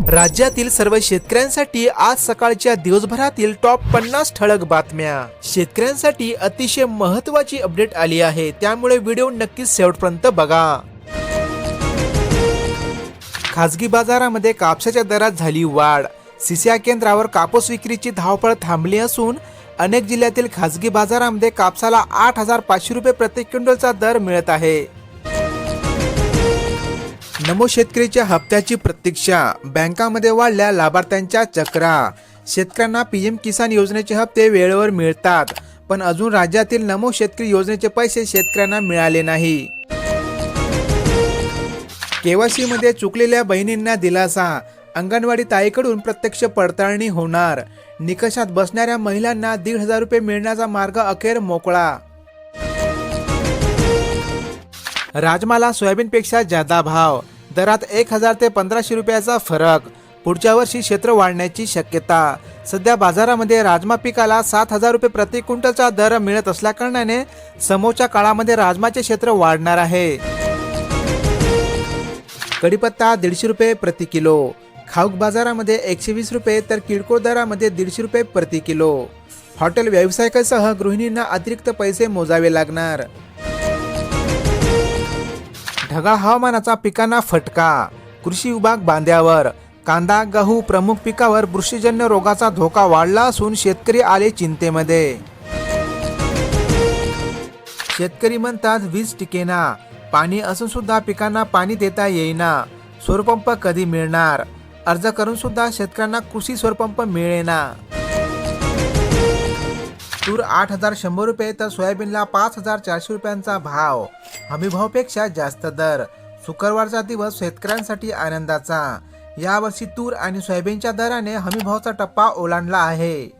राज्यातील सर्व शेतकऱ्यांसाठी आज सकाळच्या दिवसभरातील टॉप पन्नास ठळक बातम्या. शेतकऱ्यांसाठी अतिशय महत्वाची अपडेट आली आहे त्यामुळे व्हिडिओ नक्कीच शेवटपर्यंत बघा. खासगी बाजारामध्ये कापसाच्या दरात झाली वाढ. सिसिया केंद्रावर कापूस विक्रीची धावपळ थांबली असून अनेक जिल्ह्यातील खासगी बाजारामध्ये कापसाला आठ हजार पाचशे रुपये प्रति क्विंटलचा दर मिळत आहे. नमो शेतकरीच्या हप्त्याची प्रतीक्षा. बँकामध्ये वाढल्या लाभार्थ्यांच्या चक्रा. शेतकऱ्यांना पीएम किसान योजनेचे हप्ते वेळेवर मिळतात पण अजून राज्यातील नमो शेतकरी योजनेचे पैसे शेतकऱ्यांना मिळाले नाही. केवासी मध्ये चुकलेल्या बहिणींना दिलासा. अंगणवाडी ताईकडून प्रत्यक्ष पडताळणी होणार. निकषात बसणाऱ्या महिलांना दीड हजार रुपये मिळण्याचा मार्ग अखेर मोकळा. राजमाला सोयाबीनपेक्षा जादा भाव. दरात एक हजार ते पंधराशे रुपयाचा फरक. पुढच्या वर्षी क्षेत्र वाढण्याची शक्यता. सध्या बाजारामध्ये राजमा पिकाला सात हजार रुपये प्रति क्विंटलचा दर मिळत असल्याकारणाने समोरच्या काळामध्ये राजमाचे क्षेत्र वाढणार आहे. कढीपत्ता दीडशे रुपये प्रति किलो. खाऊक बाजारामध्ये एकशे वीस रुपये तर किरकोळ दरामध्ये दीडशे रुपये प्रति किलो. हॉटेल व्यावसायिकासह गृहिणींना अतिरिक्त पैसे मोजावे लागणार. ढगाळ हवामानाचा पिकांना फटका. कृषी विभाग बांध्यावर कांदा गहू प्रमुख पिकावर बुरशीजन्य रोगाचा धोका वाढला असून शेतकरी आले चिंतेमध्ये. शेतकरी म्हणतात वीज टिकेना. पाणी असून सुद्धा पिकांना पाणी देता येईना. स्वरपंप कधी मिळणार? अर्ज करून सुद्धा शेतकऱ्यांना कृषी स्वरपंप मिळेना. तूर आठ हजार शंभर रुपये तर सोयाबीनला पाच हजार चारशे रुपयांचा भाव. हमीभावपेक्षा जास्त दर. शुक्रवारचा दिवस शेतकऱ्यांसाठी आनंदाचा. यावर्षी तूर आणि सोयाबीनच्या दराने हमीभावचा टप्पा ओलांडला आहे.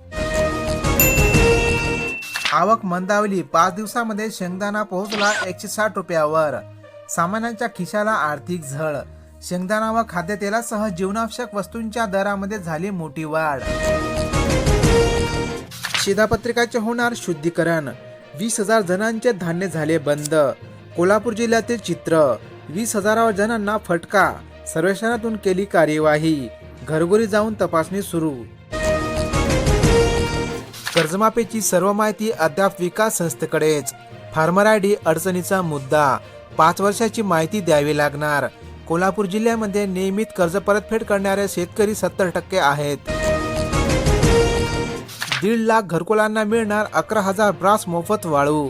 आवक मंदावली. पाच दिवसामध्ये शेंगदाणा पोहोचला एकशे साठ रुपयावर. सामान्यांच्या खिशाला आर्थिक झळ. शेंगदाणा व खाद्यतेलासह जीवनावश्यक वस्तूंच्या दरामध्ये झाली मोठी वाढ. शिधापत्रिकाचे होणार शुद्धीकरण. वीस हजार जणांचे धान्य झाले बंद. कोल्हापूर जिल्ह्यातील चित्र. वीस हजारावर जणांना फटका. सर्वेक्षणातून केली कार्यवाही. घरगुरी जाऊन तपासणी सुरू. कर्जमाफीची सर्व माहिती अद्याप विकास संस्थेकडेच. फार्मर आय डी अडचणीचा मुद्दा. पाच वर्षाची माहिती द्यावी लागणार. कोल्हापूर जिल्ह्यामध्ये नियमित कर्ज परतफेड करणारे शेतकरी सत्तर टक्के आहेत. दीड लाख घरकुलांना मिळणार अकरा हजार ब्रास मोफत वाळू.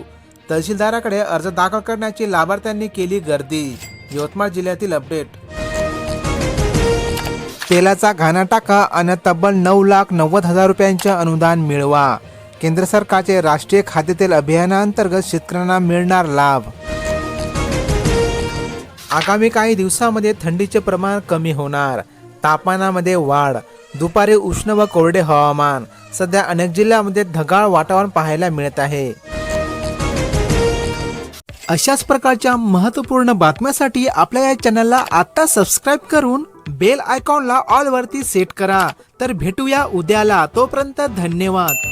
तहसीलदाराकडे अर्ज दाखल करण्याची लाभार्थ्यांनी केली गर्दी. यवतमाळ जिल्ह्यातील अपडेट. तेलाचा घाणा टाका आणि तब्बल नऊ लाख नव्वद हजार रुपयांचे अनुदान मिळवा. केंद्र सरकारचे राष्ट्रीय खाद्यतेल अभियानाअंतर्गत शेतकऱ्यांना मिळणार लाभ. आगामी काही दिवसामध्ये थंडीचे प्रमाण कमी होणार. तापमानामध्ये वाढ. दुपारी उष्ण व कोरडे हवामान. सध्या अनेक जिल्ह्यामध्ये ढगाळ वातावरण पाहायला मिळत आहे. अशाच प्रकारच्या महत्त्वपूर्ण बातम्यासाठी आपल्या या चॅनलला आता सबस्क्राईब करून बेल आयकॉनला ऑल वरती सेट करा. तर भेटूया उद्याला. तोपर्यंत धन्यवाद.